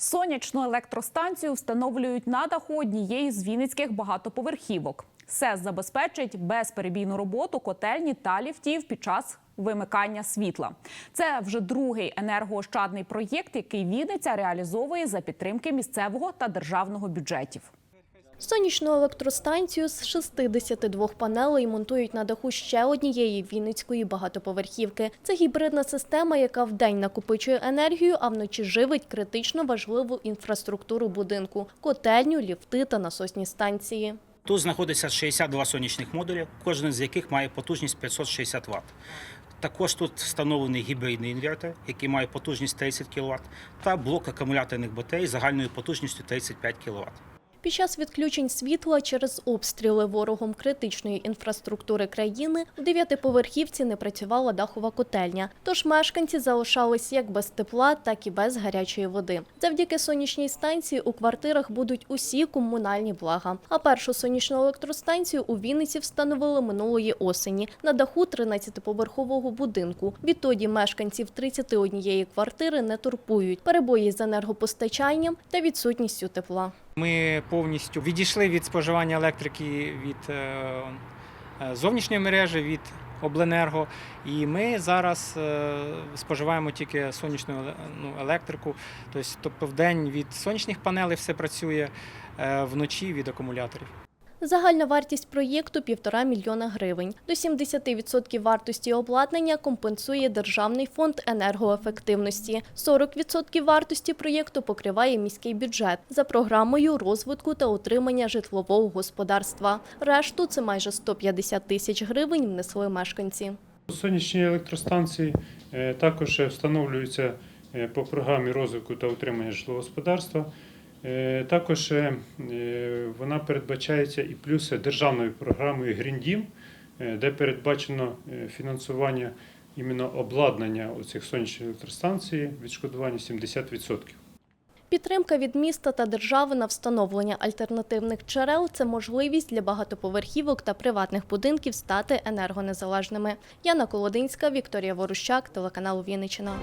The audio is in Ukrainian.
Сонячну електростанцію встановлюють на даху однієї з вінницьких багатоповерхівок. СЕС забезпечить безперебійну роботу котельні та ліфтів під час вимикання світла. Це вже другий енергоощадний проєкт, який Вінниця реалізовує за підтримки місцевого та державного бюджетів. Сонячну електростанцію з 62 панелей монтують на даху ще однієї вінницької багатоповерхівки. Це гібридна система, яка вдень накопичує енергію, а вночі живить критично важливу інфраструктуру будинку – котельню, ліфти та насосні станції. Тут знаходиться 62 сонячних модулі, кожен з яких має потужність 560 Вт. Також тут встановлений гібридний інвертор, який має потужність 30 кВт, та блок акумуляторних батарей загальною потужністю 35 кВт. Під час відключень світла через обстріли ворогом критичної інфраструктури країни в дев'ятиповерхівці не працювала дахова котельня. Тож мешканці залишались як без тепла, так і без гарячої води. Завдяки сонячній станції у квартирах будуть усі комунальні блага. А першу сонячну електростанцію у Вінниці встановили минулої осені на даху 13-поверхового будинку. Відтоді мешканців 31 квартири не турбують перебої з енергопостачанням та відсутністю тепла. Ми повністю відійшли від споживання електрики від е, е, зовнішньої мережі, від обленерго. І ми зараз е, споживаємо тільки сонячну ну, електрику. Тобто, в день від сонячних панелей все працює, вночі від акумуляторів. Загальна вартість проєкту – півтора мільйона гривень. До 70% вартості обладнання компенсує Державний фонд енергоефективності. 40% вартості проєкту покриває міський бюджет за програмою розвитку та утримання житлового господарства. Решту – це майже 150 тисяч гривень внесли мешканці. Сонячні електростанції е, також встановлюються е, по програмі розвитку та утримання житлового господарства. Е, Також е, вона передбачається і плюс державною програмою Dім, е, де передбачено фінансування іменно обладнання цих сонячних електростанцій, відшкодування 70%. Підтримка від міста та держави на встановлення альтернативних джерел – це можливість для багатоповерхівок та приватних будинків стати енергонезалежними. Яна Колодинська, Вікторія Ворущак, телеканал Вінниччина.